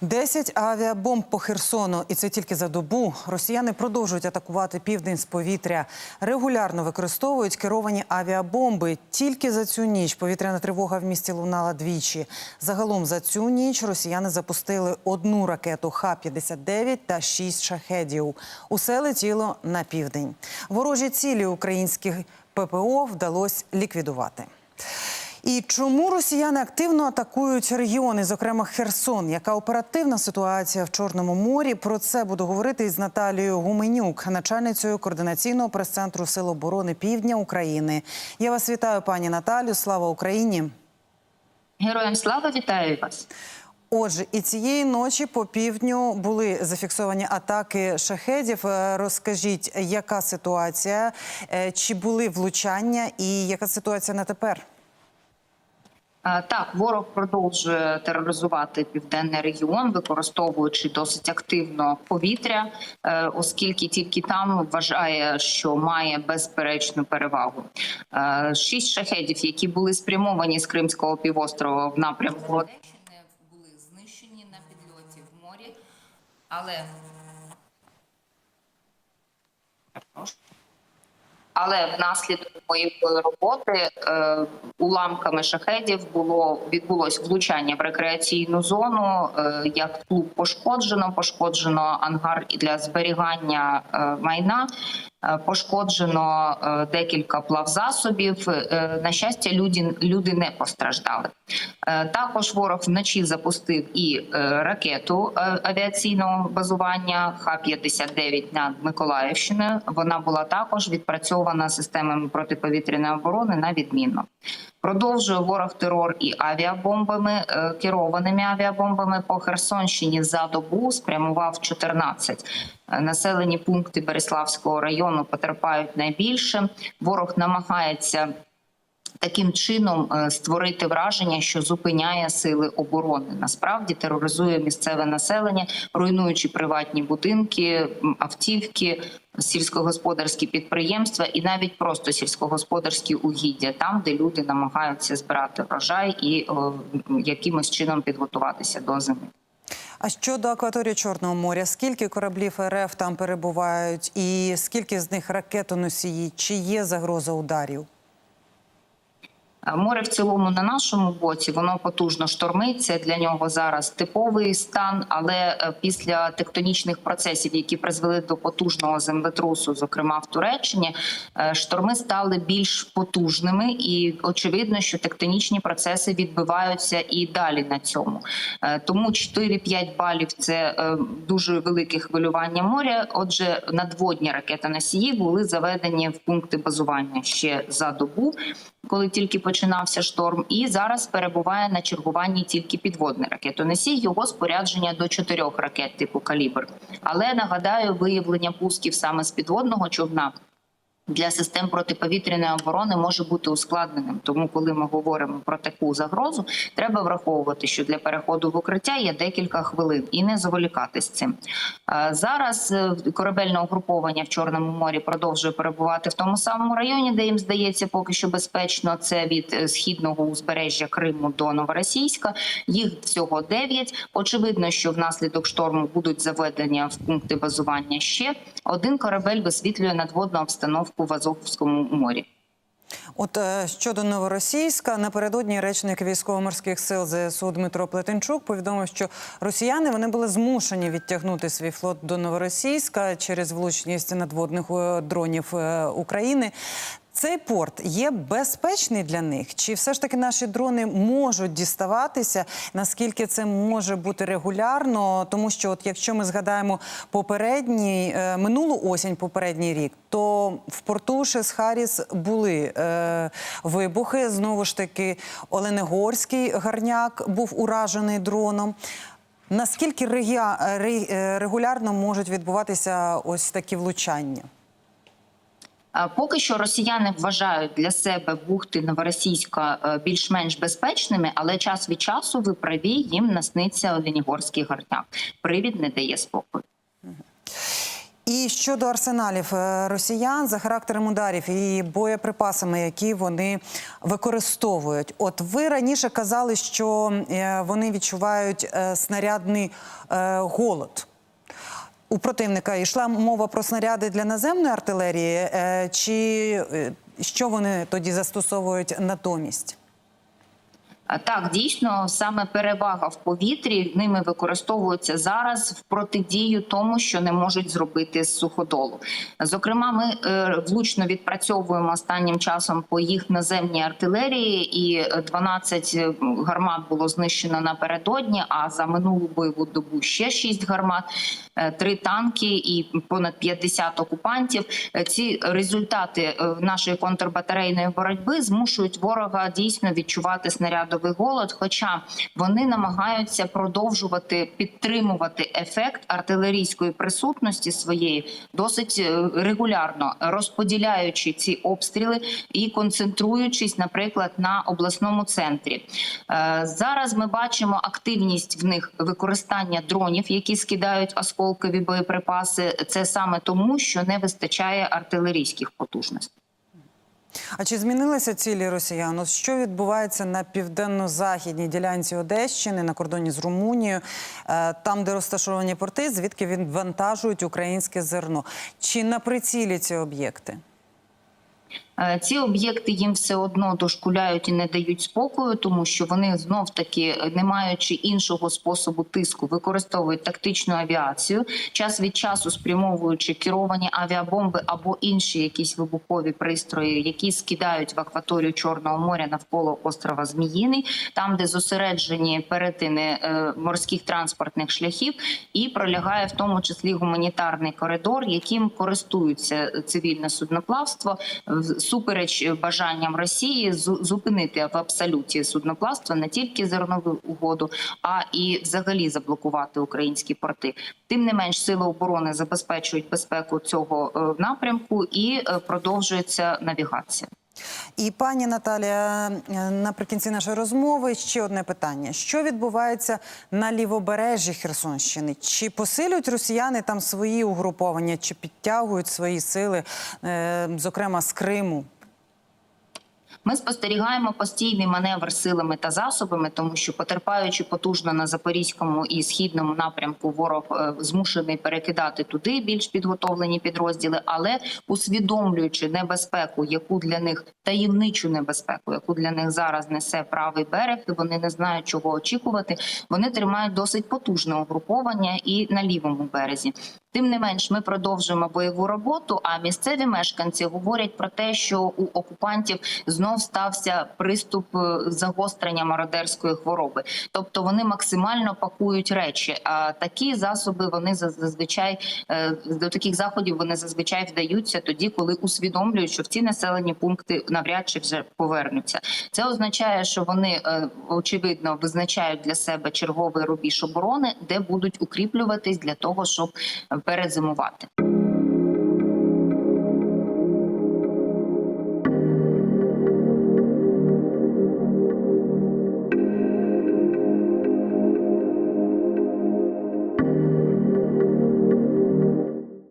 Десять авіабомб по Херсону, і це тільки за добу. Росіяни продовжують атакувати південь з повітря. Регулярно використовують керовані авіабомби. Тільки за цю ніч повітряна тривога в місті лунала двічі. Загалом за цю ніч росіяни запустили одну ракету Х-59 та шість шахедів. Усе летіло на південь. Ворожі цілі українських ППО вдалося ліквідувати. І чому росіяни активно атакують регіони, зокрема Херсон? Яка оперативна ситуація в Чорному морі? Про це буду говорити із Наталією Гуменюк, начальницею координаційного прес-центру Сил оборони Півдня України. Я вас вітаю, пані Наталю. Слава Україні! Героям слава вітаю вас. Отже, і цієї ночі по півдню були зафіксовані атаки шахедів. Е, Розкажіть, яка ситуація, Е, чи були влучання, і яка ситуація на тепер? Е, Так, ворог продовжує тероризувати південний регіон, використовуючи досить активно повітря, е, оскільки тільки там вважає, що має безперечну перевагу. Е, Шість шахедів, які були спрямовані з Кримського півострова в напрямку Одещини, були знищені на підльоті в морі, але Але внаслідок моєї роботи е, уламками шахедів було відбулось влучання в рекреаційну зону. Е, як клуб пошкоджено, пошкоджено ангар для зберігання е, майна. Е, Пошкоджено е, декілька плавзасобів. Е, На щастя, люди, люди не постраждали. Також ворог вночі запустив і ракету авіаційного базування Х-59 над Миколаївщиною. Вона була також відпрацьована системами протиповітряної оборони на відмінно. Продовжує ворог терор і авіабомбами, керованими авіабомбами по Херсонщині за добу спрямував 14. Населені пункти Береславського району потерпають найбільше. Ворог намагається таким чином е, створити враження, що зупиняє сили оборони. Насправді тероризує місцеве населення, руйнуючи приватні будинки, автівки, сільськогосподарські підприємства і навіть просто сільськогосподарські угіддя, там де люди намагаються збирати врожай і о, якимось чином підготуватися до зими. А щодо акваторії Чорного моря, скільки кораблів РФ там перебувають, і скільки з них ракетоносії? Чи є загроза ударів? Море в цілому на нашому боці воно потужно штормить. Це для нього зараз типовий стан. Але е, після тектонічних процесів, які призвели до потужного землетрусу, зокрема в Туреччині, е, шторми стали більш потужними, і очевидно, що тектонічні процеси відбиваються і далі на цьому. Е, Тому 4-5 балів це дуже велике хвилювання моря. Отже, надводні ракетоносії були заведені в пункти базування ще за добу коли тільки починався шторм, і зараз перебуває на чергуванні тільки підводний ракетоносій. Його спорядження до чотирьох ракет типу калібр. Але нагадаю, виявлення пусків саме з підводного човна. Для систем протиповітряної оборони може бути ускладненим. Тому, коли ми говоримо про таку загрозу, треба враховувати, що для переходу в укриття є декілька хвилин і не заволікати з цим. Е, Зараз е, корабельне угруповання в Чорному морі продовжує перебувати в тому самому районі, де їм здається поки що безпечно. Це від е, східного узбережжя Криму до Новоросійська. Їх всього дев'ять. Очевидно, що внаслідок шторму будуть заведені в пункти базування ще. Один корабель висвітлює надводну обстановку в Азовському морі. От е, щодо новоросійська, напередодні речник військово-морських сил ЗСУ Дмитро Плетенчук повідомив, що росіяни вони були змушені відтягнути свій флот до новоросійська через влучність надводних е, дронів е, України. Цей порт є безпечний для них? Чи все ж таки наші дрони можуть діставатися? Наскільки це може бути регулярно? Тому що, от якщо ми згадаємо попередній е, минулу осінь, попередній рік, то в порту Шесхаріс були е, вибухи. Знову ж таки, Оленегорський гарняк був уражений дроном. Наскільки регіа- е, регулярно можуть відбуватися ось такі влучання? А Поки що росіяни вважають для себе бухти Новоросійська е, більш-менш безпечними, але час від часу ви праві їм насниться Оленігорський гарняк. Привід не дає спокою. І щодо арсеналів е, росіян за характером ударів і боєприпасами, які вони використовують. От ви раніше казали, що е, вони відчувають е, снарядний е, голод. У противника йшла мова про снаряди для наземної артилерії, е, чи е, що вони тоді застосовують натомість? Так, дійсно, саме перевага в повітрі ними використовується зараз в протидію тому, що не можуть зробити з суходолу. Зокрема, ми е, влучно відпрацьовуємо останнім часом по їх наземній артилерії, і е, 12 гармат було знищено напередодні. А за минулу бойову добу ще 6 гармат, три танки і понад 50 окупантів. Е, Ці результати е, нашої контрбатарейної боротьби змушують ворога дійсно відчувати снарядовий голод. Хоча вони намагаються продовжувати підтримувати ефект артилерійської присутності своєї досить е, регулярно, розподіляючи ці обстріли і концентруючись, наприклад, на обласному центрі. Е, Зараз ми бачимо активність в них використання дронів, які скидають осколкові боєприпаси. Це саме тому, що не вистачає артилерійських потужностей. А чи змінилися цілі росіян? От що відбувається на південно-західній ділянці Одещини на кордоні з Румунією, е, там, де розташовані порти, звідки відвантажують українське зерно? Чи на прицілі ці об'єкти? Е, Ці об'єкти їм все одно дошкуляють і не дають спокою, тому що вони знов таки, не маючи іншого способу тиску, використовують тактичну авіацію, час від часу спрямовуючи керовані авіабомби або інші якісь вибухові пристрої, які скидають в акваторію Чорного моря навколо острова Зміїний, там де зосереджені перетини е, морських транспортних шляхів, і пролягає в тому числі гуманітарний коридор, яким користуються цивільне судноплавство в- супереч бажанням Росії зупинити в абсолюті судноплавство не тільки зернову угоду, а і взагалі заблокувати українські порти. Тим не менш, сили оборони забезпечують безпеку цього е, напрямку і е, продовжується навігація. І пані Наталія, е, наприкінці нашої розмови ще одне питання: що відбувається на лівобережжі Херсонщини? Чи посилюють росіяни там свої угруповання, чи підтягують свої сили, е, зокрема з Криму? Ми спостерігаємо постійний маневр силами та засобами, тому що потерпаючи потужно на запорізькому і східному напрямку, ворог е, змушений перекидати туди більш підготовлені підрозділи, але усвідомлюючи небезпеку, яку для них таємничу небезпеку, яку для них зараз несе правий берег, і вони не знають, чого очікувати. Вони тримають досить потужне угруповання і на лівому березі. Тим не менш, ми продовжуємо бойову роботу. А місцеві мешканці говорять про те, що у окупантів знов стався приступ е, загострення мародерської хвороби. Тобто вони максимально пакують речі. А такі засоби вони заз- зазвичай е, до таких заходів вони зазвичай вдаються тоді, коли усвідомлюють, що в ці населені пункти навряд чи вже повернуться. Це означає, що вони е, очевидно визначають для себе черговий рубіж оборони, де будуть укріплюватись для того, щоб перезимувати.